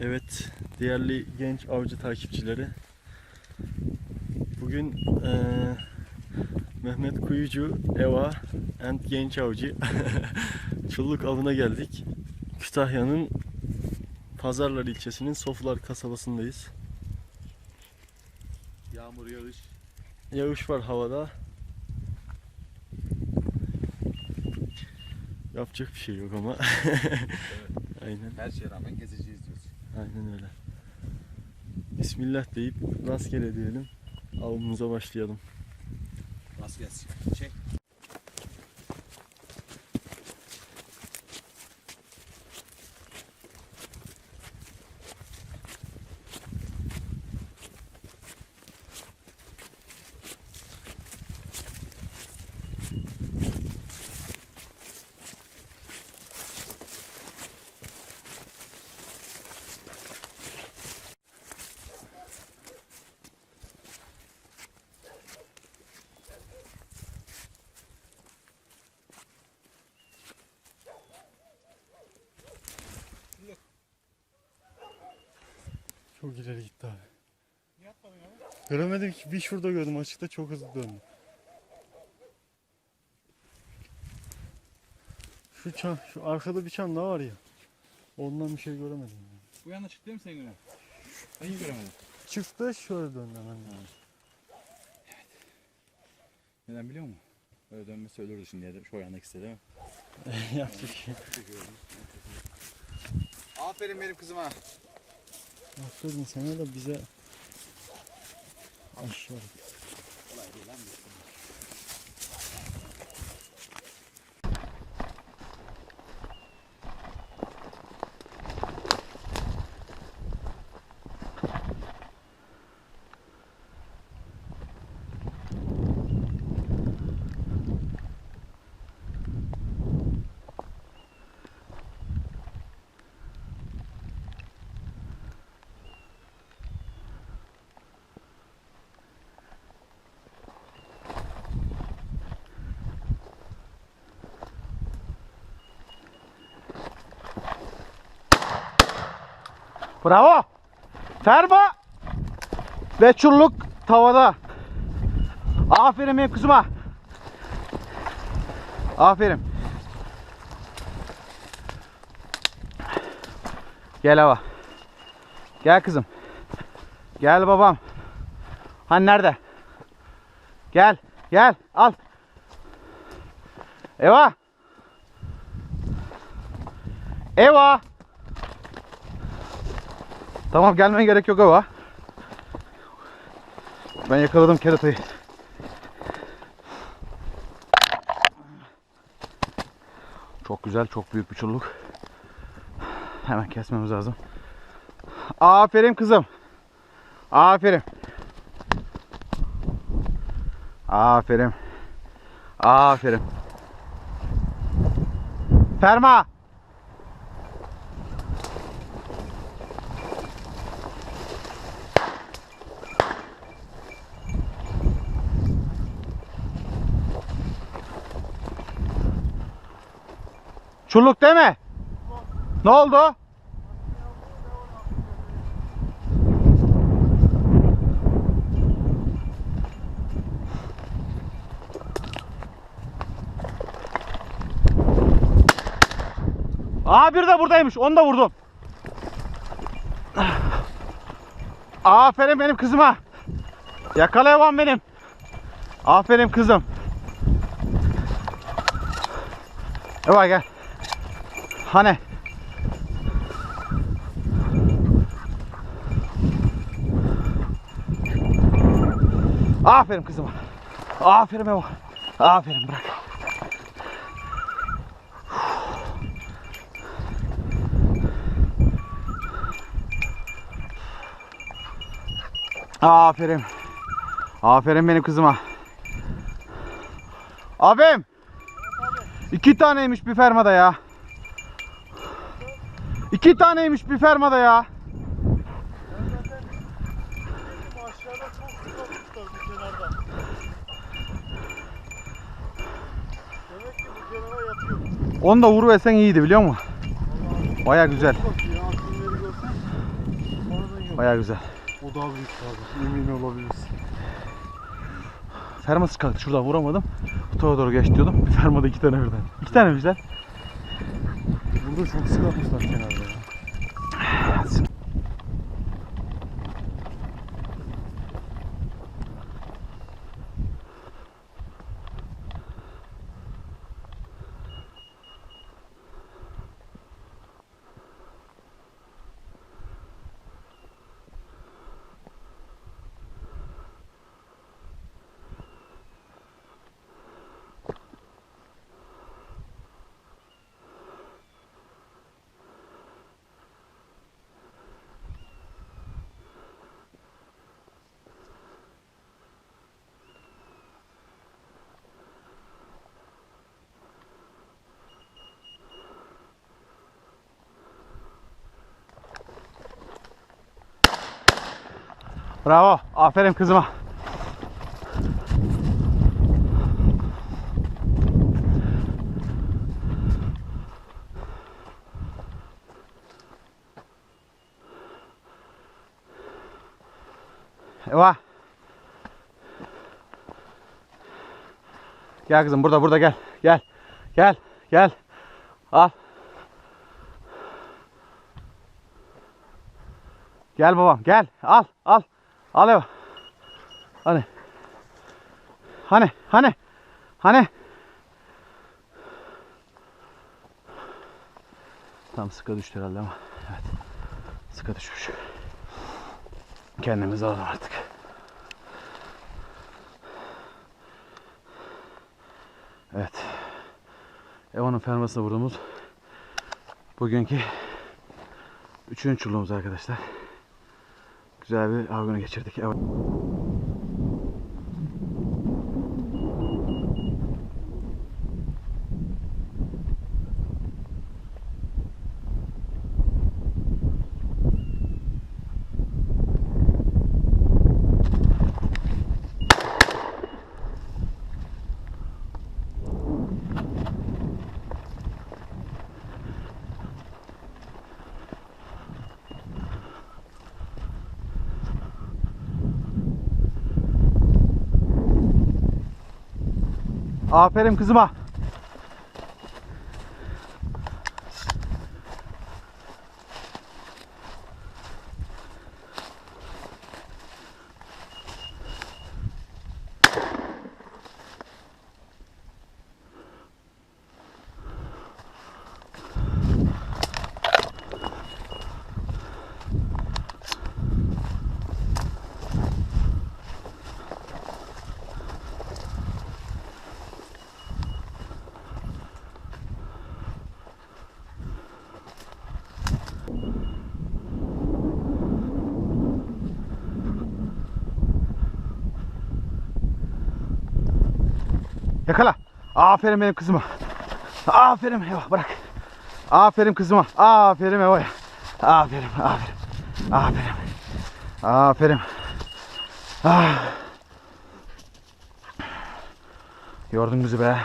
Evet, değerli genç avcı takipçileri. Bugün eee, Mehmet Kuyucu, Eva and Genç Avcı Çulluk avına geldik. Kütahya'nın Pazarlar ilçesinin Soflar kasabasındayız. Yağmur yağış. Yağış var havada. Yapacak bir şey yok ama. Aynen. Her şeye rağmen gezeceğiz. Aynen öyle. Bismillah deyip rastgele diyelim. Avımıza başlayalım. Nasıl gelsin? Çek. Çok ileri gitti abi. Göremedim ki bir şurada gördüm açıkta çok hızlı döndü. Şu çan, şu arkada bir çan daha var ya. Ondan bir şey göremedim. yani. Bu yana çıktı mı sen göre? Ben iyi göremedim. Çıktı şöyle döndü hemen. Neden biliyor musun? Böyle dönmesi ölürdü şimdi. Şu ayağındaki istedi değil mi? Yok. Aferin benim kızıma. Aferin sana da bize aşağı. Bravo. Ferma ve çulluk tavada. Aferin benim kızıma. Aferin. Gel hava. Gel kızım. Gel babam. Hani nerede? Gel. Gel. Al. Eva. Eva. Tamam gelmen gerek yok ama. Ben yakaladım keratayı. Çok güzel, çok büyük bir çulluk. Hemen kesmemiz lazım. Aferin kızım. Aferin. Aferin. Aferin. Ferma. Çulluk değil mi? Ne oldu? Aa bir de buradaymış. Onu da vurdum. Aferin benim kızıma. Yakalayamam benim. Aferin kızım. Eva gel. Hani? Aferin kızıma. Aferin Eva. Aferin bırak. Aferin. Aferin benim kızıma. Abim. İki taneymiş bir fermada ya. İki taneymiş bir fermada ya. Onu da vuruversen iyiydi biliyor musun? Baya güzel. Baya güzel. O daha büyük abi. Emin olabiliriz. Ferması kalktı. Şuradan vuramadım. Tarafa doğru geç diyordum. Bir fermada iki tane birden. İki tane güzel. Burada çok sık atmışlar kenarda ya. Bravo. Aferin kızıma. Eva. Gel kızım burada burada gel. Gel. Gel. Gel. Al. Gel babam gel. Al al. Al Eva. Hani. Hani hani. Hani. Tam sıka düştü herhalde ama. Evet. Sıka düşmüş. Kendimizi alalım artık. Evet. Eva'nın fermasına vurduğumuz bugünkü üçüncü çulluğumuz arkadaşlar. Güzel bir av günü geçirdik. Aferin kızıma. Yakala. Aferin benim kızıma. Aferin Eva bırak. Aferin kızıma. Aferin Eva'ya. Aferin, aferin. Aferin. Aferin. Ah. Yordun bizi be.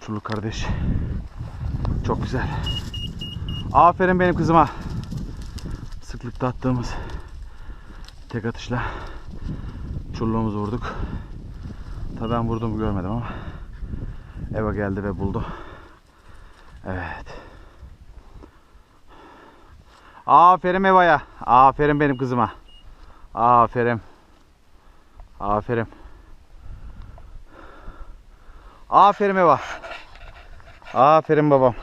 Çulluk kardeş. Çok güzel. Aferin benim kızıma. Sıklıkta attığımız tek atışla çulluğumuzu vurduk. Tabii ben vurduğumu görmedim ama Eva geldi ve buldu. Evet. Aferin Eva'ya. Aferin benim kızıma. Aferin. Aferin. Aferin Eva. Aferin babam.